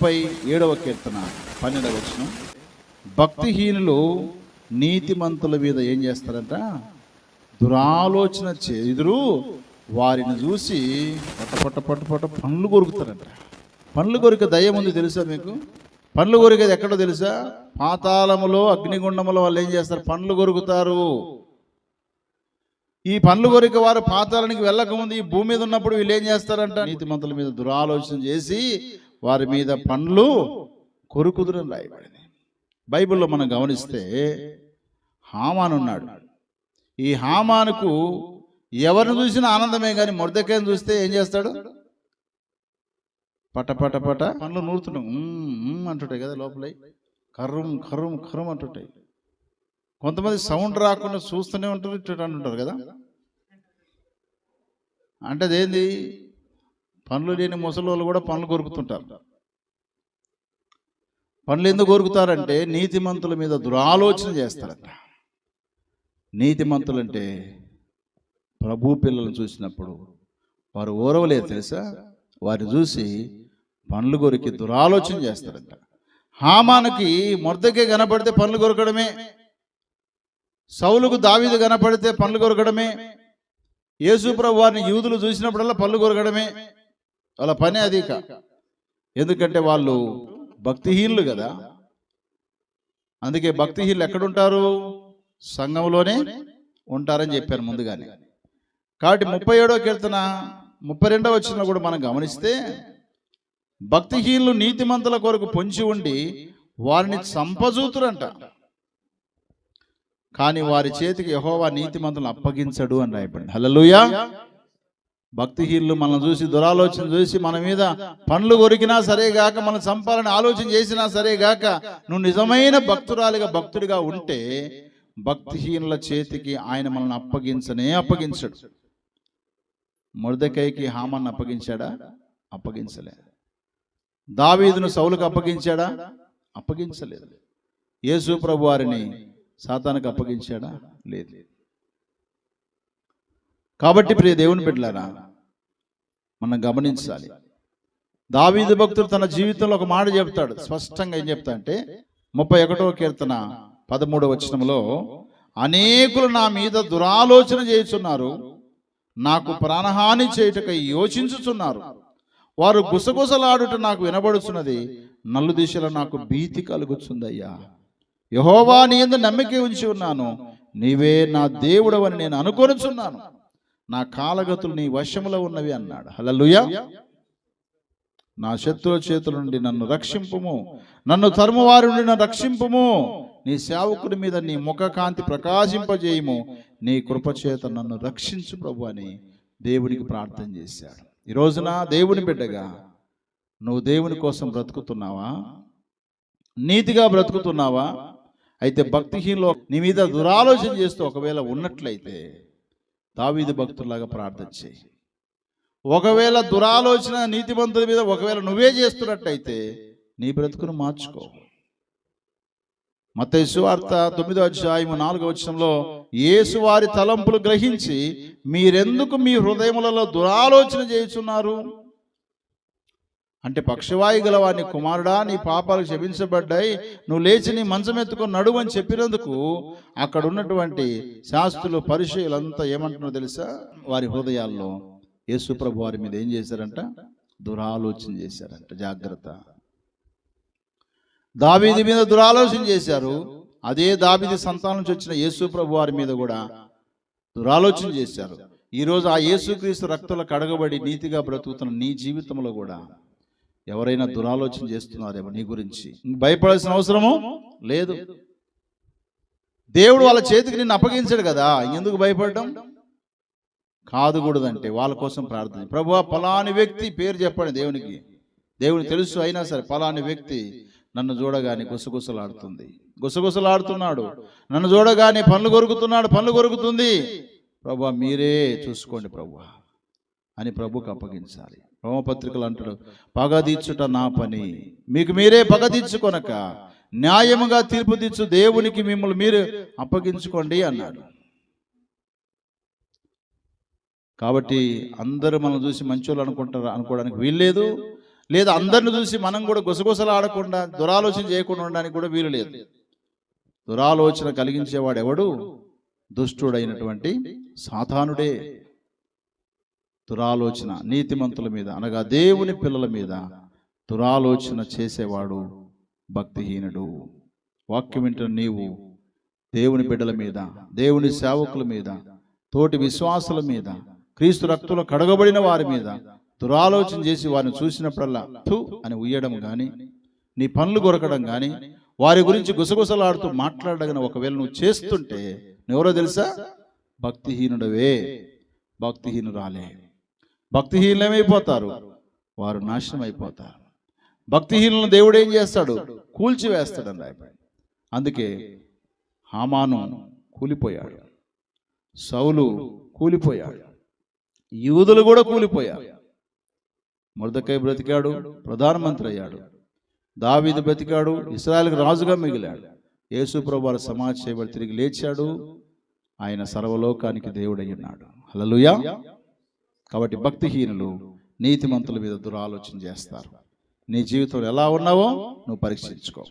ముప్పై ఏడవ కీర్తన పన్నెండవ వచ్చిన భక్తిహీనులు నీతిమంతుల మీద ఏం చేస్తారంట? దురాలోచన చేదురు వారిని చూసి పట్ట పట్ట పట్ట పట్ట పండ్లు కొరుకుతారంట. పండ్లు కొరికే దయ్యం ఉంది తెలుసా మీకు? పండ్లు కొరికేది ఎక్కడో తెలుసా? పాతాళములో అగ్నిగుండములో వాళ్ళు ఏం చేస్తారు? పండ్లు కొరుకుతారు. ఈ పండ్లు కొరిక వారు పాతాళానికి వెళ్ళకముందు ఈ భూమి మీద ఉన్నప్పుడు వీళ్ళు ఏం చేస్తారంట? నీతిమంతుల మీద దురాలోచన చేసి వారి మీద పండ్లు కొరుకుదురని రాయబడింది బైబిల్లో మనం గమనిస్తే హామాన్ ఉన్నాడు. ఈ హామానుకు ఎవరిని చూసినా ఆనందమే కానీ మొరదకాయని చూస్తే ఏం చేస్తాడు? పట పట పట పండ్లు నూరుతుంటాం అంటుంటాయి కదా లోపల. కర్రం కర్రం కర్రం అంటుంటాయి. కొంతమంది సౌండ్ రాకుండా చూస్తూనే ఉంటారు ఇట్లా అంటుంటారు కదా. అంటే అదేంది? పనులు లేని ముసలి వాళ్ళు కూడా పనులు కొరుకుతుంటారు. పనులు ఎందుకు కొరుకుతారంటే నీతిమంతుల మీద దురాలోచన చేస్తారంట. నీతిమంతులు అంటే ప్రభు పిల్లలను చూసినప్పుడు వారు ఓరవలేదు తెలుసా? వారిని చూసి పనులు కొరికి దురాలోచన చేస్తారంట. హామానికి మొర్దకే కనపడితే పనులు కొరకడమే. సౌలుకు దావీదు కనపడితే పనులు కొరకడమే. యేసుప్రభు వారిని యూదులు చూసినప్పుడల్లా పళ్ళు కొరకడమే. వాళ్ళ పని అది ఎందుకంటే వాళ్ళు భక్తిహీనులు కదా. అందుకే భక్తిహీనులు ఎక్కడుంటారు? సంఘంలోనే ఉంటారని చెప్పాను ముందుగానే. కాబట్టి ముప్పై ఏడో కీర్తన ముప్పై రెండో వచ్చిన కూడా మనం గమనిస్తే భక్తిహీనులు నీతిమంతుల కొరకు పొంచి ఉండి వారిని చంపజూతురంట. కానీ వారి చేతికి యహోవా నీతిమంతులను అప్పగించడు అని రాయబడింది. హల్లెలూయా. భక్తిహీనులు మనం చూసి దురాలోచన చూసి మన మీద పండ్లు కొరికినా సరే గాక మనం చంపాలని ఆలోచన చేసినా సరే గాక నువ్వు నిజమైన భక్తురాలిగా భక్తుడిగా ఉంటే భక్తిహీనుల చేతికి ఆయన మనల్ని అప్పగించనే అప్పగించడు. మురదకైకి హామాన్ని అప్పగించాడా? అప్పగించలే. దావీదును సౌలుకు అప్పగించాడా? అప్పగించలేదు. యేసు ప్రభు వారిని సాతానికి అప్పగించాడా? లేదు. కాబట్టి ప్రియ దేవుని బిడ్డలారా మనం గమనించాలి. దావీదు భక్తుడు తన జీవితంలో ఒక మాట చెప్తాడు. స్పష్టంగా ఏం చెప్తా అంటే ముప్పై ఒకటవ కీర్తన పదమూడవ వచనంలో అనేకులు నా మీద దురాలోచన చేయుచున్నారు నాకు ప్రాణహాని చేయుటకై యోచించుచున్నారు. వారు గుసగుసలాడుట నాకు వినబడుచున్నది నల్లు దిశలో నాకు భీతి కలుగుచుందయ్యా. యహోవా నీ ఎందు నమ్మిక ఉంచి ఉన్నాను నీవే నా దేవుడవని నేను అనుకొనుచున్నాను. నా కాలగతులు నీ వశములో ఉన్నవి అన్నాడు. హల్లెలూయా. నా శత్రువుల చేతుల నుండి నన్ను రక్షింపుము. నన్ను తరుము వారి నుండి నన్ను రక్షింపుము. నీ సేవకుని మీద నీ ముఖ కాంతి ప్రకాశింపజేయము. నీ కృపచేత నన్ను రక్షించు ప్రభు అని దేవునికి ప్రార్థన చేశాడు. ఈ రోజున దేవుని బిడ్డగా నువ్వు దేవుని కోసం బ్రతుకుతున్నావా? నీతిగా బ్రతుకుతున్నావా? అయితే భక్తిహీనలో నీ మీద దురాలోచన చేస్తూ ఒకవేళ ఉన్నట్లయితే దావీదు భక్తుల్లాగా ప్రార్థన చేయి. ఒకవేళ దురాలోచన నీతిమంతుల మీద ఒకవేళ నువ్వే చేస్తున్నట్టయితే నీ బ్రతుకును మార్చుకో. మత వార్త తొమ్మిదో అధ్యాయము నాలుగో వచ్చంలో యేసు వారి తలంపులు గ్రహించి మీరెందుకు మీ హృదయములలో దురాలోచన చేయుచున్నారు? అంటే పక్షవాయు గల వాని కుమారుడా నీ పాపాలు క్షమించబడ్డాయి నువ్వు లేచి నీ మంచం ఎత్తుకొని నడువు అని చెప్పినందుకు అక్కడ ఉన్నటువంటి శాస్త్రులు పరిచయులంతా ఏమంటున్నారో తెలుసా? వారి హృదయాల్లో యేసుప్రభు వారి మీద ఏం చేశారంట? దురాలోచన చేశారంట. జాగ్రత్త. దావీది మీద దురాలోచన చేశారు. అదే దాబీది సంతానం నుంచి వచ్చిన యేసు ప్రభు వారి మీద కూడా దురాలోచన చేశారు. ఈరోజు ఆ యేసుక్రీస్తు రక్తుల కడగబడి నీతిగా బ్రతుకుతున్న నీ జీవితంలో కూడా ఎవరైనా దురాలోచన చేస్తున్నారేమో నీ గురించి. భయపడాల్సిన అవసరము? లేదు. దేవుడు వాళ్ళ చేతికి నిన్ను అప్పగించాడు కదా ఎందుకు భయపడడం? కాదుకూడదంటే వాళ్ళ కోసం ప్రార్థన. ప్రభు పలాని వ్యక్తి పేరు చెప్పండి దేవునికి. దేవుని తెలుసు అయినా సరే పలాని వ్యక్తి నన్ను చూడగానే గుసగుసలాడుతుంది. గుసగుసలాడుతున్నాడు. నన్ను చూడగానే పనులు కొరుకుతున్నాడు పనులు కొరుకుతుంది. ప్రభు మీరే చూసుకోండి ప్రభు. అని ప్రభుకు అప్పగించాలి. రోమపత్రికలు అంటాడు పగ తీర్చుట నా పని. మీకు మీరే పగ తీర్చుకొనక న్యాయముగా తీర్పు తీర్చు దేవునికి మిమ్మల్ని మీరు అప్పగించుకోండి అన్నాడు. కాబట్టి అందరూ మనం చూసి మంచోళ్ళు అనుకుంటారు? అనుకోవడానికి వీల్లేదు లేదా. అందరిని చూసి మనం కూడా గుసగుసలు ఆడకుండా దురాలోచన చేయకుండా ఉండడానికి కూడా వీలు లేదు. దురాలోచన కలిగించేవాడు ఎవడు? దుష్టుడైనటువంటి సాధానుడే దురాలోచన నీతిమంతుల మీద అనగా దేవుని పిల్లల మీద దురాలోచన చేసేవాడు భక్తిహీనుడు. వాక్యం వింటున్న నీవు దేవుని బిడ్డల మీద దేవుని సేవకుల మీద తోటి విశ్వాసుల మీద క్రీస్తు రక్తులు కడగబడిన వారి మీద దురాలోచన చేసి వారిని చూసినప్పుడల్లా థు అని ఉయ్యడం కానీ నీ పనులు కొరకడం కానీ వారి గురించి గుసగుసలాడుతూ మాట్లాడడం ఒకవేళ నువ్వు చేస్తుంటే నువ్వెవరో తెలుసా? భక్తిహీనుడవే భక్తిహీనురాలే. భక్తిహీనమైపోతారు వారు నాశనం అయిపోతారు భక్తిహీనులను దేవుడు ఏం చేస్తాడు? కూల్చివేస్తాడు రాయబడి. అందుకే హామాను కూలిపోయాడు. సౌలు కూలిపోయాడు. యూదులు కూడా కూలిపోయారు. మురదకై బ్రతికాడు ప్రధానమంత్రి అయ్యాడు. దావీదు బ్రతికాడు ఇస్రాయల్కి రాజుగా మిగిలాడు. యేసు ప్రభు సమాజ చేయబడి తిరిగి లేచాడు. ఆయన సర్వలోకానికి దేవుడై ఉన్నాడు. కాబట్టి భక్తిహీనులు నీతిమంతుల మీద దురాలోచన చేస్తారు. నీ జీవితంలో ఎలా ఉన్నావో నువ్వు పరీక్షించుకో.